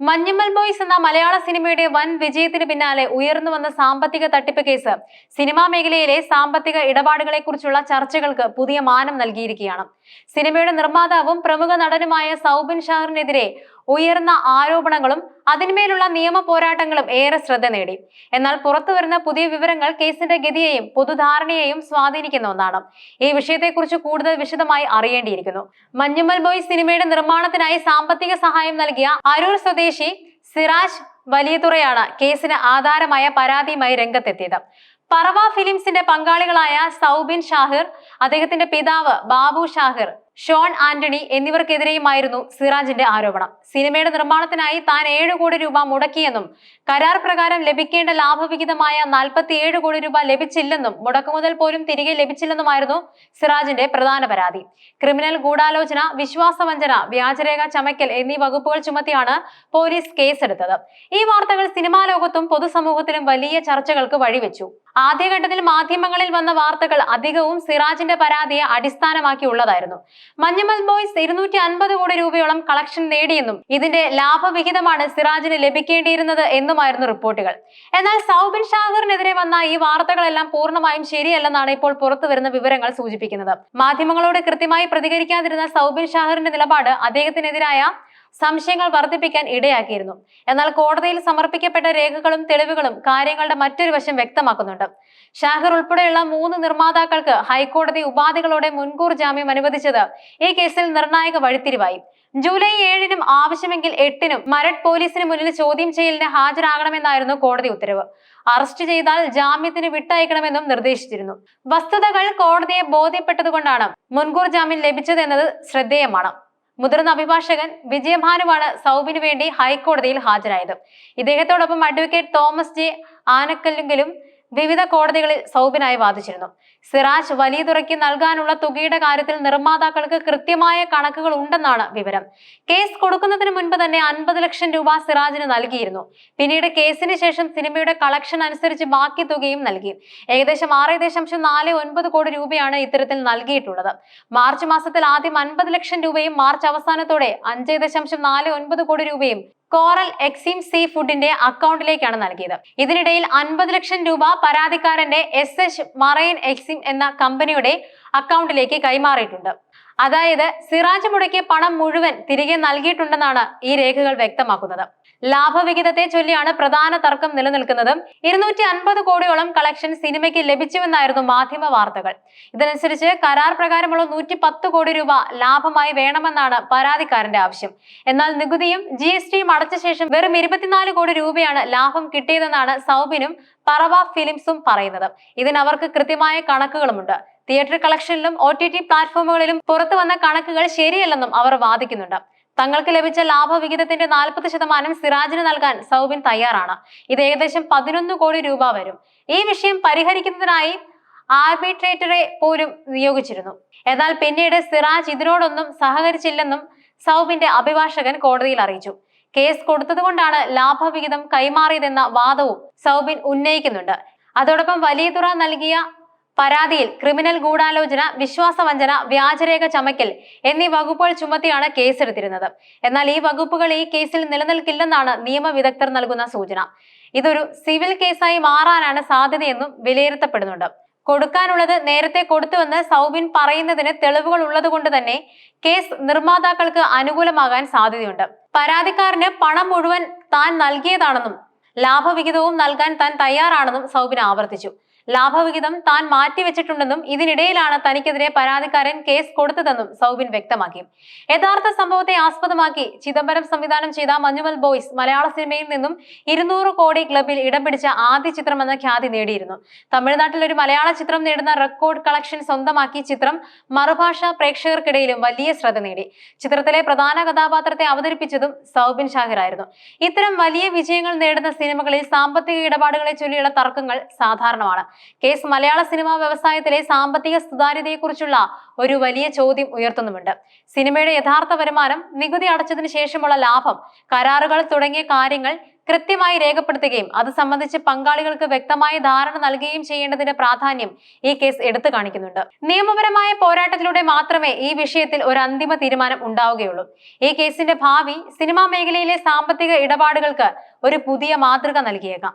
Manjummel boys എന്ന മലയാള സിനിമയുടെ വൻ വിജയത്തിന് പിന്നാലെ ഉയർന്നു വന്ന സാമ്പത്തിക തട്ടിപ്പ് കേസ്. സിനിമാ മേഖലയിലെ സാമ്പത്തിക ഇടപാടുകളെ കുറിച്ചുള്ള ചർച്ചകൾക്ക് പുതിയ മാനം നൽകിയിരിക്കുകയാണ്. സിനിമയുടെ നിർമ്മാതാവും പ്രമുഖ നടനുമായ സൗബിൻ ഷാറിനെതിരെ ഉയർന്ന ആരോപണങ്ങളും അതിന്മേലുള്ള നിയമ പോരാട്ടങ്ങളും ഏറെ ശ്രദ്ധ നേടി. എന്നാൽ പുറത്തുവരുന്ന പുതിയ വിവരങ്ങൾ കേസിന്റെ ഗതിയെയും പൊതുധാരണയെയും സ്വാധീനിക്കുന്ന ഒന്നാണ്. ഈ വിഷയത്തെക്കുറിച്ച് കൂടുതൽ വിശദമായി അറിയേണ്ടിയിരിക്കുന്നു. മഞ്ഞുമൽ ബോയ് സിനിമയുടെ നിർമ്മാണത്തിനായി സാമ്പത്തിക സഹായം നൽകിയ അരൂർ സ്വദേശി സിറാജ് വലിയതുറയാണ് കേസിന് ആധാരമായ പരാതിയുമായി രംഗത്തെത്തിയത്. പറവ ഫിലിംസിന്റെ പങ്കാളികളായ സൗബിൻ ഷാഹിർ അദ്ദേഹത്തിന്റെ പിതാവ് ബാബു ഷാഹിർ ഷോൺ ആന്റണി എന്നിവർക്കെതിരെയുമായിരുന്നു സിറാജിന്റെ ആരോപണം. സിനിമയുടെ നിർമ്മാണത്തിനായി താൻ ഏഴ് കോടി രൂപ മുടക്കിയെന്നും കരാർ പ്രകാരം ലഭിക്കേണ്ട ലാഭവിഹിതമായ നാൽപ്പത്തിയേഴ് കോടി രൂപ ലഭിച്ചില്ലെന്നും മുടക്കുമുതൽ പോലും തിരികെ ലഭിച്ചില്ലെന്നുമായിരുന്നു സിറാജിന്റെ പ്രധാന പരാതി. ക്രിമിനൽ ഗൂഢാലോചന വിശ്വാസവഞ്ചന വ്യാജരേഖ ചമയ്ക്കൽ എന്നീ വകുപ്പുകൾ ചുമത്തിയാണ് പോലീസ് കേസെടുത്തത്. ഈ വാർത്തകൾ സിനിമാ ലോകത്തും പൊതുസമൂഹത്തിലും വലിയ ചർച്ചകൾക്ക് വഴിവെച്ചു. ആദ്യഘട്ടത്തിൽ മാധ്യമങ്ങളിൽ വന്ന വാർത്തകൾ അധികവും സിറാജിന്റെ പരാതിയെ അടിസ്ഥാനമാക്കിയുള്ളതായിരുന്നു. മഞ്ഞമൽ ബോയ്സ് ഇരുന്നൂറ്റി അൻപത് കോടി രൂപയോളം കളക്ഷൻ നേടിയെന്നും ഇതിന്റെ ലാഭവിഹിതമാണ് സിറാജിന് ലഭിക്കേണ്ടിയിരുന്നത് എന്നുമായിരുന്നു റിപ്പോർട്ടുകൾ. എന്നാൽ സൗബിൻ ഷാഗറിനെതിരെ വന്ന ഈ വാർത്തകളെല്ലാം പൂർണമായും ശരിയല്ലെന്നാണ് ഇപ്പോൾ പുറത്തു വരുന്ന വിവരങ്ങൾ സൂചിപ്പിക്കുന്നത്. മാധ്യമങ്ങളോട് കൃത്യമായി പ്രതികരിക്കാതിരുന്ന സൗബിൻ ഷാഹറിന്റെ നിലപാട് അദ്ദേഹത്തിനെതിരായ സംശയങ്ങൾ വർദ്ധിപ്പിക്കാൻ ഇടയാക്കിയിരുന്നു. എന്നാൽ കോടതിയിൽ സമർപ്പിക്കപ്പെട്ട രേഖകളും തെളിവുകളും കാര്യങ്ങളുടെ മറ്റൊരു വശം വ്യക്തമാക്കുന്നുണ്ട്. ഷാഹിർ ഉൾപ്പെടെയുള്ള മൂന്ന് നിർമ്മാതാക്കൾക്ക് ഹൈക്കോടതി ഉപാധികളോടെ മുൻകൂർ ജാമ്യം അനുവദിച്ചത് ഈ കേസിൽ നിർണായക വഴിത്തിരിവായി. ജൂലൈ ഏഴിനും ആവശ്യമെങ്കിൽ എട്ടിനും മരട് പോലീസിന് മുന്നിൽ ചോദ്യം ചെയ്യലിന് ഹാജരാകണമെന്നായിരുന്നു കോടതി ഉത്തരവ്. അറസ്റ്റ് ചെയ്താൽ ജാമ്യത്തിന് വിട്ടയക്കണമെന്നും നിർദ്ദേശിച്ചിരുന്നു. വസ്തുതകൾ കോടതിയെ ബോധ്യപ്പെട്ടതുകൊണ്ടാണ് മുൻകൂർ ജാമ്യം ലഭിച്ചതെന്നത് ശ്രദ്ധേയമാണ്. മുതിർന്ന അഭിഭാഷകൻ വിജയഭാനുവാണ് സൗബിനു വേണ്ടി ഹൈക്കോടതിയിൽ ഹാജരായത്. ഇദ്ദേഹത്തോടൊപ്പം അഡ്വക്കേറ്റ് തോമസ് ജെ ആനക്കല്ലെങ്കിലും വിവിധ കോടതികളിൽ സൗബിനായി വാദിച്ചിരുന്നു. സിറാജ് വലിയ തുറയ്ക്ക് നൽകാനുള്ള തുകയുടെ കാര്യത്തിൽ നിർമ്മാതാക്കൾക്ക് കൃത്യമായ കണക്കുകൾ ഉണ്ടെന്നാണ് വിവരം. കേസ് കൊടുക്കുന്നതിന് മുൻപ് തന്നെ അൻപത് ലക്ഷം രൂപ സിറാജിന് നൽകിയിരുന്നു. പിന്നീട് കേസിന് ശേഷം സിനിമയുടെ കളക്ഷൻ അനുസരിച്ച് ബാക്കി തുകയും നൽകി. ഏകദേശം ആറ് ദശാംശം നാല് ഒൻപത് കോടി രൂപയാണ് ഇത്തരത്തിൽ നൽകിയിട്ടുള്ളത്. മാർച്ച് മാസത്തിൽ ആദ്യം അൻപത് ലക്ഷം രൂപയും മാർച്ച് അവസാനത്തോടെ അഞ്ച് ദശാംശം നാല് ഒൻപത് കോടി രൂപയും കോറൽ എക്സിം സീ ഫുഡിന്റെ അക്കൗണ്ടിലേക്കാണ് നൽകിയത്. ഇതിനിടയിൽ അൻപത് ലക്ഷം രൂപ പരാതിക്കാരന്റെ എസ് എച്ച് മറൈൻ എക്സിം എന്ന കമ്പനിയുടെ അക്കൗണ്ടിലേക്ക് കൈമാറിയിട്ടുണ്ട്. അതായത് സിറാജ് മുടക്കിയ പണം മുഴുവൻ തിരികെ നൽകിയിട്ടുണ്ടെന്നാണ് ഈ രേഖകൾ വ്യക്തമാക്കുന്നത്. ലാഭവിഹിതത്തെ ചൊല്ലിയാണ് പ്രധാന തർക്കം നിലനിൽക്കുന്നതും. ഇരുന്നൂറ്റി അൻപത് കോടിയോളം കളക്ഷൻ സിനിമയ്ക്ക് ലഭിച്ചുവെന്നായിരുന്നു മാധ്യമ വാർത്തകൾ. ഇതനുസരിച്ച് കരാർ പ്രകാരമുള്ള നൂറ്റി പത്ത് കോടി രൂപ ലാഭമായി വേണമെന്നാണ് പരാതിക്കാരന്റെ ആവശ്യം. എന്നാൽ നികുതിയും ജി എസ് ടിയും അടച്ച ശേഷം വെറും ഇരുപത്തിനാല് കോടി രൂപയാണ് ലാഭം കിട്ടിയതെന്നാണ് സൗബിനും പറവ ഫിലിംസും പറയുന്നത്. ഇതിനവർക്ക് കൃത്യമായ കണക്കുകളുമുണ്ട്. തിയേറ്റർ കളക്ഷനിലും ഒ ടി ടി പ്ലാറ്റ്ഫോമുകളിലും പുറത്തു വന്ന കണക്കുകൾ ശരിയല്ലെന്നും അവർ വാദിക്കുന്നുണ്ട്. തങ്ങൾക്ക് ലഭിച്ച ലാഭവിഹിതത്തിന്റെ നാൽപ്പത് ശതമാനം സിറാജിന് നൽകാൻ സൗബിൻ തയ്യാറാണ്. ഇത് ഏകദേശം പതിനൊന്ന് കോടി രൂപ വരും. ഈ വിഷയം പരിഹരിക്കുന്നതിനായി ആർബിട്രേറ്ററെ പോലും നിയോഗിച്ചിരുന്നു. എന്നാൽ പിന്നീട് സിറാജ് ഇതിനോടൊന്നും സഹകരിച്ചില്ലെന്നും സൗബിന്റെ അഭിഭാഷകൻ കോടതിയിൽ അറിയിച്ചു. കേസ് കൊടുത്തതുകൊണ്ടാണ് ലാഭവിഹിതം കൈമാറിയതെന്ന വാദവും സൗബിൻ ഉന്നയിക്കുന്നുണ്ട്. അതോടൊപ്പം വലിയ തുറ നൽകിയ പരാതിയിൽ ക്രിമിനൽ ഗൂഢാലോചന വിശ്വാസവഞ്ചന വ്യാജരേഖ ചമയ്ക്കൽ എന്നീ വകുപ്പുകൾ ചുമത്തിയാണ് കേസെടുത്തിരുന്നത്. എന്നാൽ ഈ വകുപ്പുകൾ ഈ കേസിൽ നിലനിൽക്കില്ലെന്നാണ് നിയമവിദഗ്ധർ നൽകുന്ന സൂചന. ഇതൊരു സിവിൽ കേസായി മാറാനാണ് സാധ്യതയെന്നും വിലയിരുത്തപ്പെടുന്നുണ്ട്. കൊടുക്കാനുള്ളത് നേരത്തെ കൊടുത്തുവെന്ന് സൗബിൻ പറയുന്നതിന് തെളിവുകൾ ഉള്ളതുകൊണ്ട് തന്നെ കേസ് നിർമ്മാതാക്കൾക്ക് അനുകൂലമാകാൻ സാധ്യതയുണ്ട്. പരാതിക്കാരന് പണം മുഴുവൻ താൻ നൽകിയതാണെന്നും ലാഭവിഹിതവും നൽകാൻ താൻ തയ്യാറാണെന്നും സൗബിൻ ആവർത്തിച്ചു. ലാഭവിഹിതം താൻ മാറ്റിവെച്ചിട്ടുണ്ടെന്നും ഇതിനിടയിലാണ് തനിക്കെതിരെ പരാതിക്കാരൻ കേസ് കൊടുത്തതെന്നും സൗബിൻ വ്യക്തമാക്കി. യഥാർത്ഥ സംഭവത്തെ ആസ്പദമാക്കി ചിദംബരം സംവിധാനം ചെയ്ത മഞ്ഞുമൽ ബോയ്സ് മലയാള സിനിമയിൽ നിന്നും ഇരുന്നൂറ് കോടി ക്ലബിൽ ഇടം പിടിച്ച ആദ്യ ചിത്രമെന്ന ഖ്യാതി നേടിയിരുന്നു. തമിഴ്നാട്ടിൽ ഒരു മലയാള ചിത്രം നേടുന്ന റെക്കോർഡ് കളക്ഷൻ സ്വന്തമാക്കി ചിത്രം മറുഭാഷ പ്രേക്ഷകർക്കിടയിലും വലിയ ശ്രദ്ധ നേടി. ചിത്രത്തിലെ പ്രധാന കഥാപാത്രത്തെ അവതരിപ്പിച്ചതും സൗബിൻ ഷാഹിറായിരുന്നു. ഇത്തരം വലിയ വിജയങ്ങൾ നേടുന്ന സിനിമകളിൽ സാമ്പത്തിക ഇടപാടുകളെ ചൊല്ലിയുള്ള തർക്കങ്ങൾ സാധാരണമാണ്. കേസ് മലയാള സിനിമാ വ്യവസായത്തിലെ സാമ്പത്തിക സുതാര്യതയെക്കുറിച്ചുള്ള ഒരു വലിയ ചോദ്യം ഉയർത്തുന്നുമുണ്ട്. സിനിമയുടെ യഥാർത്ഥ വരുമാനം നികുതി അടച്ചതിന് ശേഷമുള്ള ലാഭം കരാറുകൾ തുടങ്ങിയ കാര്യങ്ങൾ കൃത്യമായി രേഖപ്പെടുത്തുകയും അത് സംബന്ധിച്ച് പങ്കാളികൾക്ക് വ്യക്തമായ ധാരണ നൽകുകയും ചെയ്യേണ്ടതിന്റെ പ്രാധാന്യം ഈ കേസ് എടുത്തു കാണിക്കുന്നുണ്ട്. നിയമപരമായ പോരാട്ടത്തിലൂടെ മാത്രമേ ഈ വിഷയത്തിൽ ഒരു അന്തിമ തീരുമാനം ഉണ്ടാവുകയുള്ളൂ. ഈ കേസിന്റെ ഭാവി സിനിമാ മേഖലയിലെ സാമ്പത്തിക ഇടപാടുകൾക്ക് ഒരു പുതിയ മാതൃക നൽകിയേക്കാം.